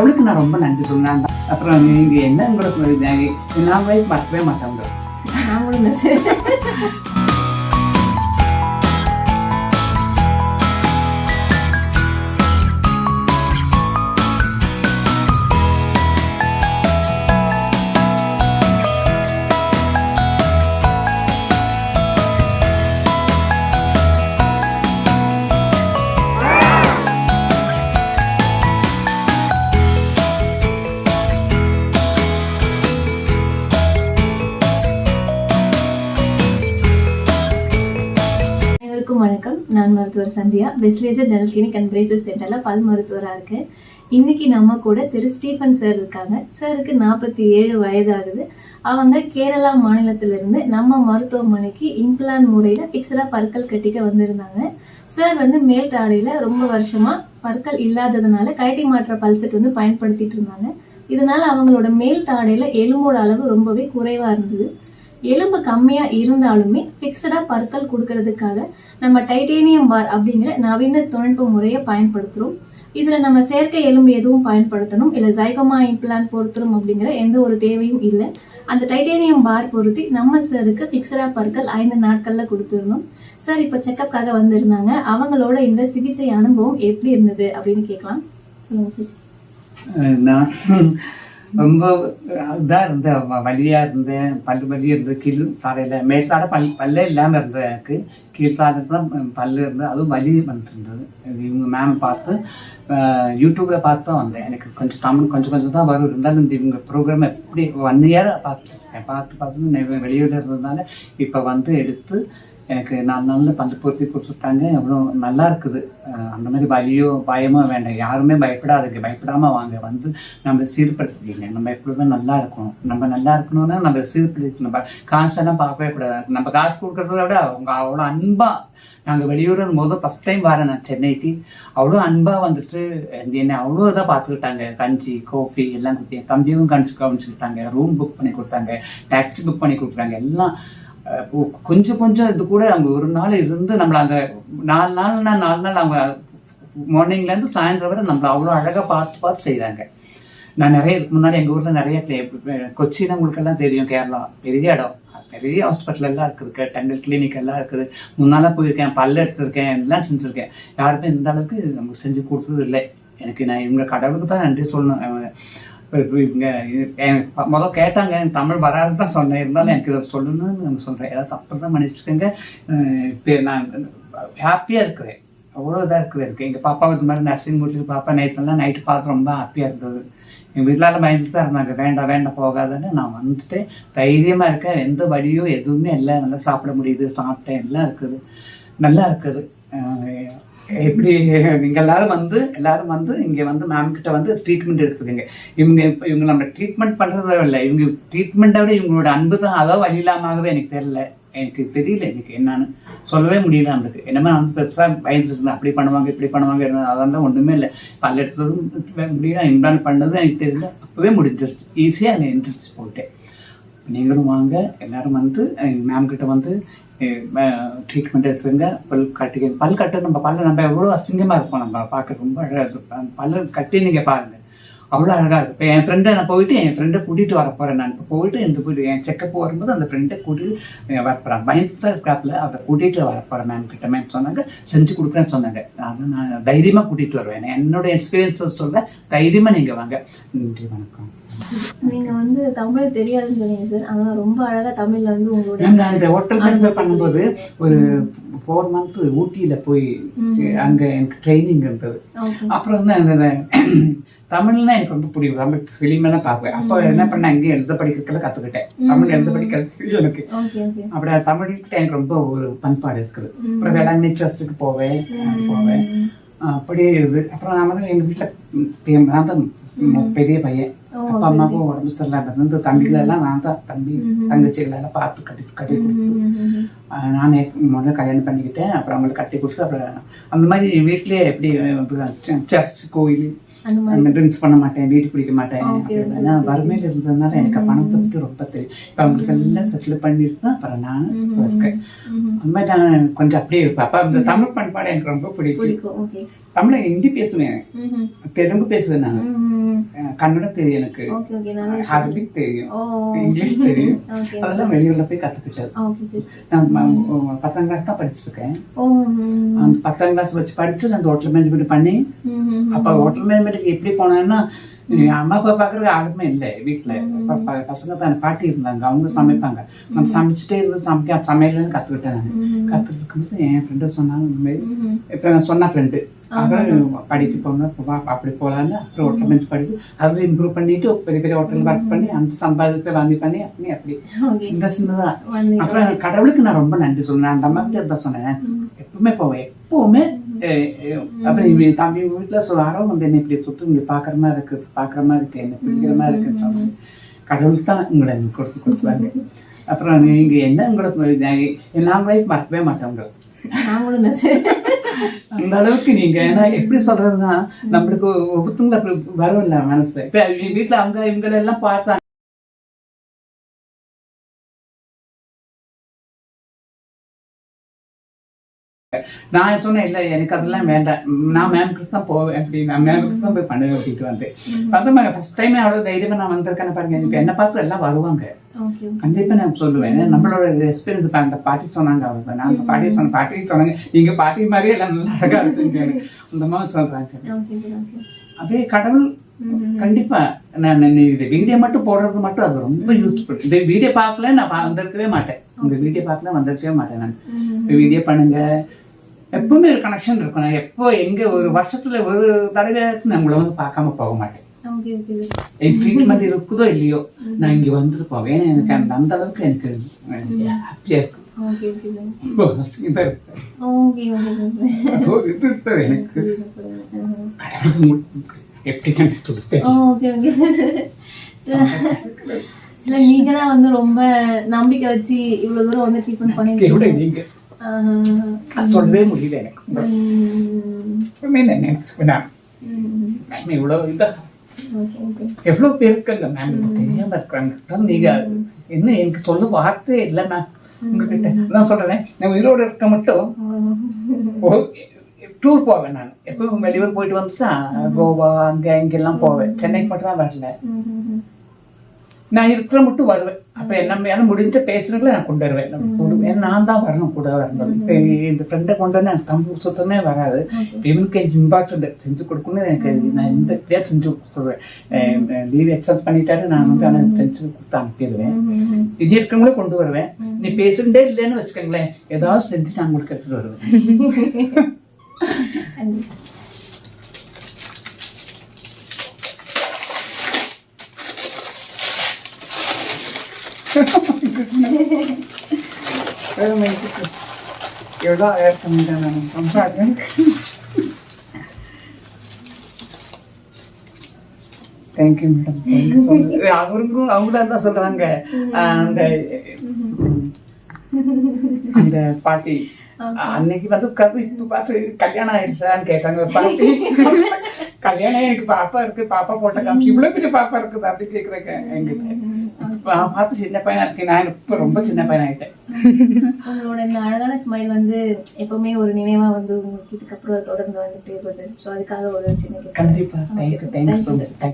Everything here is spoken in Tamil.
கடவுளுக்கு நான் ரொம்ப நன்றி சொன்னேன் அப்புறம் நீங்க என்ன உங்களுக்கு நான் போய் மறக்கவே மாட்டாங்க நான் அனைவருக்கும் வணக்கம். நான் மருத்துவர் சந்தியா. பெஸ்லேசர் டெனல் கிளினிக் அண்ட் பிரேசஸ் சென்டரில் பல் மருத்துவராக இருக்கேன். இன்னைக்கு நம்ம கூட திரு ஸ்டீஃபன் சார் இருக்காங்க. சாருக்கு நாற்பத்தி ஏழு வயதாகுது. அவங்க கேரளா மாநிலத்திலிருந்து நம்ம மருத்துவமனைக்கு இம்ப்ளான் முறையில் ஃபிக்ஸடாக பற்கள் கட்டிக்க வந்திருந்தாங்க. சார் வந்து மேல் தாடையில் ரொம்ப வருஷமா பற்கள் இல்லாததுனால கழட்டி மாற்ற பல்செட் வந்து பயன்படுத்திட்டு இருந்தாங்க. இதனால அவங்களோட மேல் தாடையில எலும்போட அளவு ரொம்பவே குறைவா இருந்தது. எலும்பு கம்மியா இருந்தாலுமே ஃபிக்ஸடா பற்கள் கொடுக்கறதுக்காக நம்ம டைட்டேனியம் பார் அப்படிங்கிற நவீன தொழில்நுட்ப முறையை பயன்படுத்துறோம். இதுல நம்ம செயற்கை எலும்பு எதுவும் பயன்படுத்தணும் இல்ல ஜைகோமா இம்ப்ளான் பொருத்தணும் அப்படிங்கிற எந்த ஒரு தேவையும் இல்லை. அந்த டைட்டேனியம் பார் பொருத்தி நம்ம சாருக்கு ஃபிக்ஸடா பற்கள் ஐந்து நாட்கள்ல கொடுத்துருந்தோம் சார் இப்போ செக்கப்காக வந்திருந்தாங்க. அவங்களோட இந்த சிகிச்சை அனுபவம் எப்படி இருந்தது அப்படின்னு கேட்கலாம். சொல்லுங்க சார் நான் ரொம்ப இதாக இருந்தேன் வலியாக இருந்தேன் பல்லு வலி இருந்தது கீழ் தாடையில் மேற்காட பல் பல்லே இல்லாமல் இருந்தது எனக்கு கீழ் தான் பல்லு இருந்தது அதுவும் வலி வந்துருந்தது. இவங்க மேம் பார்த்து யூடியூப்பில் பார்த்து தான் வந்தேன். எனக்கு கொஞ்சம் தமிழ் கொஞ்சம் கொஞ்சம் தான் வரும். இருந்தாலும் இந்த இவங்க ப்ரோக்ராம் எப்படி ஒன் இயர் பார்த்துருக்கேன். பார்த்து பார்த்து நான் வெளியூரில் இருந்ததுனால இப்போ வந்து எடுத்து எனக்கு நாலு நாளில் பந்து பொருத்தி கொடுத்துட்டாங்க. அவ்வளோ நல்லா இருக்குது. அந்த மாதிரி வலியோ பயமோ வேண்டாம். யாருமே பயப்படாதுங்க. பயப்படாமல் வாங்க. வந்து நம்ம சீர்படுத்திக்கிங்க. நம்ம எப்பவுமே நல்லா இருக்கணும். நம்ம நல்லா இருக்கணும்னா நம்ம சீர்படுத்தி நம்ம காசெல்லாம் பார்க்கவே கூடாது. நம்ம காசு கொடுக்குறத விட அவங்க அவ்வளோ அன்பாக நாங்கள் வெளியூர் போது ஃபஸ்ட் டைம் வரேன் நான் சென்னைக்கு. அவ்வளோ அன்பாக வந்துட்டு என்னை அவ்வளோ இதாக பார்த்துக்கிட்டாங்க. கஞ்சி காஃபி எல்லாம் கொடுத்து என் தம்பியும் கஞ்சி கவனிச்சுக்கிட்டாங்க. ரூம் புக் பண்ணி கொடுத்தாங்க. டாக்ஸி புக் பண்ணி கொடுக்குறாங்க எல்லாம் கொஞ்சம் கொஞ்சம் இது கூட அவங்க ஒரு நாள் இருந்து நம்மளை அந்த நாலு நாள்னா நாலு நாள் அவங்க மார்னிங்ல இருந்து சாயந்தரம் வரை நம்மளை அவ்வளோ அழகாக பார்த்து பார்த்து செய்கிறாங்க நான் நிறைய இதுக்கு முன்னாடி எங்கள் ஊரில் நிறைய கிளி- கொச்சின் உங்களுக்கு எல்லாம் தெரியும் கேரளா. பெரிய இடம். பெரிய ஹாஸ்பிட்டல் எல்லாம் இருக்குது. டென்டல் கிளினிக் எல்லாம் இருக்குது. முன்னால் போயிருக்கேன். பல்ல எடுத்திருக்கேன். எல்லாம் செஞ்சுருக்கேன். யாருமே இந்த அளவுக்கு நமக்கு செஞ்சு கொடுத்தது இல்லை. எனக்கு நான் இவங்க கடவுளுக்கு தான் நன்றி சொல்லணும். அவங்க இவங்க என் முதல்ல கேட்டாங்க எனக்கு தமிழ் வராது தான் சொன்னேன். இருந்தாலும் எனக்கு இதை சொல்லணும்னு நான் சொல்கிறேன் ஏதாவது தப்பு தான் மன்னிச்சுக்கோங்க. இப்போ நான் ஹாப்பியாக இருக்கிறேன். அவ்வளோ இதாக இருக்குது எனக்கு எங்கள் பாப்பாவை இது மாதிரி நர்சிங் முடிச்சுட்டு பாப்பா நைட்டெல்லாம் நைட்டு பார்த்து ரொம்ப ஹாப்பியாக இருந்தது. எங்கள் வீட்டில் பயந்துட்டு தான் இருந்தாங்க. வேண்டாம் வேண்டாம் போகாதுன்னு நான் வந்துட்டு தைரியமாக இருக்கேன். எந்த வழியும் எதுவுமே இல்லை. நல்லா சாப்பிட முடியுது. சாப்பிட்டேன். எல்லாம் இருக்குது. நல்லா இருக்குது. எப்படி நீங்க எல்லாரும் வந்து எல்லாரும் வந்து இங்க வந்து மேம் கிட்ட வந்து ட்ரீட்மெண்ட் எடுத்துக்கோங்க. இவங்க இவங்க நம்ம ட்ரீட்மெண்ட் பண்றதே இல்லை. இவங்க ட்ரீட்மெண்ட்டை விட இவங்களோட அன்பு தான் அதாவது வழி இல்லாமவே எனக்கு தெரியல. எனக்கு தெரியல எனக்கு என்னன்னு சொல்லவே முடியல அந்த என்னமே வந்து பெருசா பயந்துட்டு அப்படி பண்ணுவாங்க இப்படி பண்ணுவாங்க என்ன அதெல்லாம் ஒண்ணுமே இல்லை. பல்ல எடுத்ததும் முடியல இம்ப்ளான் பண்ணது எனக்கு தெரியல. அப்பவே முடிஞ்சிருச்சு. ஈஸியா நான் இன்ட்ரெஸ்ட் போட்டேன் நீங்களும் வாங்க. எல்லாரும் வந்து மேம் கிட்ட வந்து ட்ரீட்மெண்ட் எடுத்துருங்க பல் கட்டி பல் கட்டு நம்ம பல்ல நம்ம எவ்வளோ அசிங்கமாக இருப்போம் நம்ம பார்க்க ரொம்ப அழகாக இருக்கும். அந்த பல்லு கட்டி நீங்கள் பாருங்க. அவ்வளோ அழகாக இருக்கும் இப்போ என் ஃப்ரெண்டை நான் போயிட்டு என் ஃப்ரெண்டை கூட்டிகிட்டு வர போகிறேன் நான். இப்போ போயிட்டு இந்த போயிட்டு என் செக்கப் வரும்போது அந்த ஃப்ரெண்டை கூட்டிகிட்டு வர போகிறேன் பயந்து தான் இருக்காப்புல அவரை கூட்டிகிட்டு வர போகிறேன் மேம் கிட்ட. மேம் சொன்னாங்க செஞ்சு கொடுக்குறேன்னு சொன்னாங்க. நான் நான் தைரியமாக கூட்டிகிட்டு வருவேன். என்னோட எக்ஸ்பீரியன்ஸை சொல்ல தைரியமாக நீங்கள் வாங்க. நன்றி வணக்கம். நீங்க வந்து தமிழ் தெரியாதுன்னு சொன்னீங்க சார் ஆனா ரொம்ப அழகா தமிழ்ல வந்து உங்களோட மேம் நான் இந்த ஹோட்டல் பண்ணும்போது ஒரு ஃபோர் மந்த் ஊட்டியில போய் அங்க எனக்கு ட்ரைனிங் இருந்தது. அப்புறம் வந்து அந்த தமிழ்னா எனக்கு ரொம்ப பிடிக்கும் தமிழ் ஃபிலிம் எல்லாம் பார்ப்பேன். அப்போ என்ன பண்ணேன் அங்கேயே எழுத படிக்கிறதுல கத்துக்கிட்டேன். தமிழ் எழுத படிக்கிறது எனக்கு. அப்படி தமிழ்கிட்ட எனக்கு ரொம்ப ஒரு பண்பாடு இருக்குது. அப்புறம் வேளாண்மை சர்ச்சுக்கு போவேன் போவேன். அப்படியே இது அப்புறம் நான் வந்து எங்க வீட்டுல நான் தான் பெரிய பையன். அப்பா அம்மாவுக்கும் உடம்பு சரியில்லாம இருந்து தம்பிகள் எல்லாம் நான் தான் தம்பி தங்கச்சிகள் எல்லாம் பார்த்து கட்டி கட்டி கொடுத்து. நானே முதல்ல கல்யாணம் பண்ணிக்கிட்டேன். அப்புறம் அவங்களுக்கு கட்டி கொடுத்து அப்புறம் அந்த மாதிரி வீட்லயே எப்படி சர்ச் கோயில் ட்ரிங்க்ஸ் பண்ண மாட்டேன் வீட்டு பிடிக்க மாட்டேன் அப்படின்னா வறுமையில இருந்ததுனால எனக்கு பணத்தை பத்தி ரொம்ப தெரியும். இப்போ அவங்களுக்கு எல்லாம் செட்டில் பண்ணிட்டு தான் அப்புறம் நான் இருக்கேன். அந்த மாதிரி நான் கொஞ்சம் அப்படியே இருப்பேன். அப்போ இந்த தமிழ் பண்பாடு எனக்கு ரொம்ப பிடிக்கும். தமிழ் ஹிந்தி பேசுவேன். தெலுங்கு பேசுவேன் நான். கன்னடம் தெரியும் எனக்கு. அரபிக் தெரியும் இங்கிலீஷ் தெரியும். அதெல்லாம் வெளியூர்ல போய் கத்துக்கிட்டது. நான் பத்தாம் கிளாஸ் தான் படிச்சிருக்கேன். அந்த பத்தாம் கிளாஸ் வச்சு படிச்சு அந்த ஹோட்டல் மேனேஜ்மெண்ட் பண்ணி அப்ப ஹோட்டல் மேனேஜ்மெண்ட்டுக்கு எப்படி போனேன்னா அம்மா அப்பா பாக்குறதுக்கு ஆளுமே இல்லை வீட்டுல பசங்க தான் பாட்டி இருந்தாங்க அவங்க சமைப்பாங்க. நான் சமைச்சிட்டே இருந்து சமைக்க சமையல் கத்துக்கிட்டேன் நான். ம், கத்துக்கிட்டு இருக்கும்போது என் ஃப்ரெண்டு சொன்னாங்க இந்த மாதிரி. இப்ப நான் சொன்ன ஃப்ரெண்டு அவன் படிக்க போங்க அப்படி போகலான்னு அப்புறம் ஹோட்டல் மேனேஜ் படிச்சு அதில் இம்ப்ரூவ் பண்ணிட்டு பெரிய பெரிய ஹோட்டல் ஒர்க் பண்ணி அந்த சம்பாதித்தை வாங்கி பண்ணி அப்படி அப்படி சின்ன சின்னதா. அப்புறம் கடவுளுக்கு நான் ரொம்ப நன்றி சொல்றேன். அந்த அம்மா கிட்ட இருந்தா சொன்னேன் எப்பவுமே போவேன். எப்பவுமே அப்புறம் இவன் தம்பி வீட்டுல சொல்றாரோ வந்து என்ன இப்படி சுத்து இப்படி பாக்குற மாதிரி இருக்கு பாக்குற மாதிரி இருக்கு என்ன பிடிக்கிற மாதிரி இருக்குன்னு சொன்னாங்க கடவுள் தான் உங்களை கொடுத்து கொடுத்தாங்க அப்புறம் நீங்க என்ன உங்களை லைஃப் மறக்கவே மாட்டேன் உங்களை. அந்த அளவுக்கு நீங்க ஏன்னா எப்படி சொல்றதுன்னா நம்மளுக்கு ஒவ்வொருத்தங்க அப்படி வரும்ல மனசுல. இப்ப வீட்டுல அவங்க இவங்களை எல்லாம் பார்த்தா நான் சொன்னேன் இல்ல எனக்கு அதெல்லாம் வேண்டாம். நான் மேம்க்கு தான் போவேன் அப்படி நான் மேம்க்கு தான் போய் பண்ணுவேன் அப்படின்ட்டு வந்தேன் வந்து ஃபர்ஸ்ட் டைம் அவ்வளவு தைரியமா நான் வந்திருக்கேன்னு பாருங்க. இப்ப என்ன பார்த்து எல்லாம் வருவாங்க. கண்டிப்பா நான் சொல்லுவேன். நம்மளோட எக்ஸ்பீரியன்ஸ் அந்த பாட்டி சொன்னாங்க அவங்க நான் அந்த பாட்டி சொன்ன பாட்டி சொன்னாங்க நீங்க பாட்டி மாதிரியே எல்லாம் நல்லா அழகா இருக்குங்க அந்த மாதிரி சொல்றாங்க. அப்படியே கடவுள் கண்டிப்பா நான் இது வீடியோ மட்டும் போடுறது மட்டும் அது ரொம்ப யூஸ்ஃபுல் இந்த வீடியோ பார்க்கல நான் வந்திருக்கவே மாட்டேன். உங்க வீடியோ பார்க்கல வந்திருக்கவே மாட்டேன் நான். வீடியோ பண்ணுங்க. எப்பவுமே ஒரு கனெக்ஷன் இருக்கும். நான் எப்போ எங்க ஒரு வருஷத்துல ஒரு தடவை நான் உங்களை வந்து பார்க்காம போக மாட்டேன். என் ட்ரீட்மெண்ட் இருக்குதோ இல்லையோ நான் இங்க வந்துட்டு போவேன். எனக்கு அந்த அந்த அளவுக்கு எனக்கு ஹாப்பியா இருக்கு ஓகே ஓகே சார் ரொம்ப வசதியா இருக்கு. Okay okay. சார் So, இது இருக்குது எனக்கு கடவுள் உங்களுக்கு எப்படி எனக்கு சொல்லுது ஓகே ஓகே. இல்ல நீங்க தான் வந்து ரொம்ப நம்பிக்கை வச்சு இவ்வளவு தூரம் வந்து ட்ரீட்மெண்ட் பண்ணிருக்கீங்க. அது சொல்லவே முடியல எனக்கு மேம் இவ்வளவு இதா எவ்வளவு பேருக்கு இல்ல மேம் தெரியாம இருக்கிறாங்க நீங்க என்ன எனக்கு சொல்ல வார்த்தையே இல்லை மேம் உங்ககிட்ட நான் சொல்றேன் நான் உயிரோட இருக்க மட்டும் டூர் போவேன் நான் எப்பவும் வெளியூர் போயிட்டு வந்துட்டா கோவா அங்க இங்கெல்லாம் போவேன் சென்னைக்கு மட்டும் தான் வரல நான் இருக்கிற மட்டும் வருவேன். அப்ப என்ன முடிஞ்ச பேசுறதுல நான் கொண்டு வருவேன். ஏன்னா நான் தான் வரணும் கூட வரணும் இப்ப இந்த ஃப்ரெண்டை கொண்டு வந்து எனக்கு தம்பு சுத்தமே வராது. இவனுக்கு இம்பார்ட்டன்ட் செஞ்சு கொடுக்கணும்னு எனக்கு நான் இந்த பேர் செஞ்சு கொடுத்துருவேன். லீவ் எக்ஸப்ட் பண்ணிட்டாரு நான் வந்து ஆனால் செஞ்சு கொடுத்து அனுப்பிடுவேன். இது இருக்கிறவங்களே கொண்டு வருவேன். நீ பேசுண்டே இல்லைன்னு வச்சுக்கோங்களேன். ஏதாவது செஞ்சு நான் உங்களுக்கு எடுத்துட்டு வருவேன். எவ்வளோ ஆட் பண்ணிட்டேன் நான் ரொம்ப அழகா தேங்க்யூ மேடம் அவருக்கும் அவங்களும் தான் சொல்றாங்க. அந்த அந்த பாட்டி. அன்னைக்கு வந்து உட்கார்ந்து இப்ப பார்த்து கல்யாணம் ஆயிடுச்சான்னு கேட்டாங்க பாட்டி. கல்யாணம் எனக்கு பாப்பா இருக்கு பாப்பா போட்ட காமிச்சு இவ்வளவு பெரிய பாப்பா இருக்குது அப்படி கேக்குறாங்க எங்கிட்ட பார்த்து சின்ன பையனா இருக்கேன் நான் இப்ப ரொம்ப சின்ன பையன் ஆயிட்டேன். உங்களோட இந்த அழகான ஸ்மைல் வந்து எப்பவுமே ஒரு நினைவா வந்து உங்களுக்கு இதுக்கப்புறம் தொடர்ந்து வந்துட்டே சார் ஸோ அதுக்காக ஒரு சின்ன. கண்டிப்பா. Thank you thank you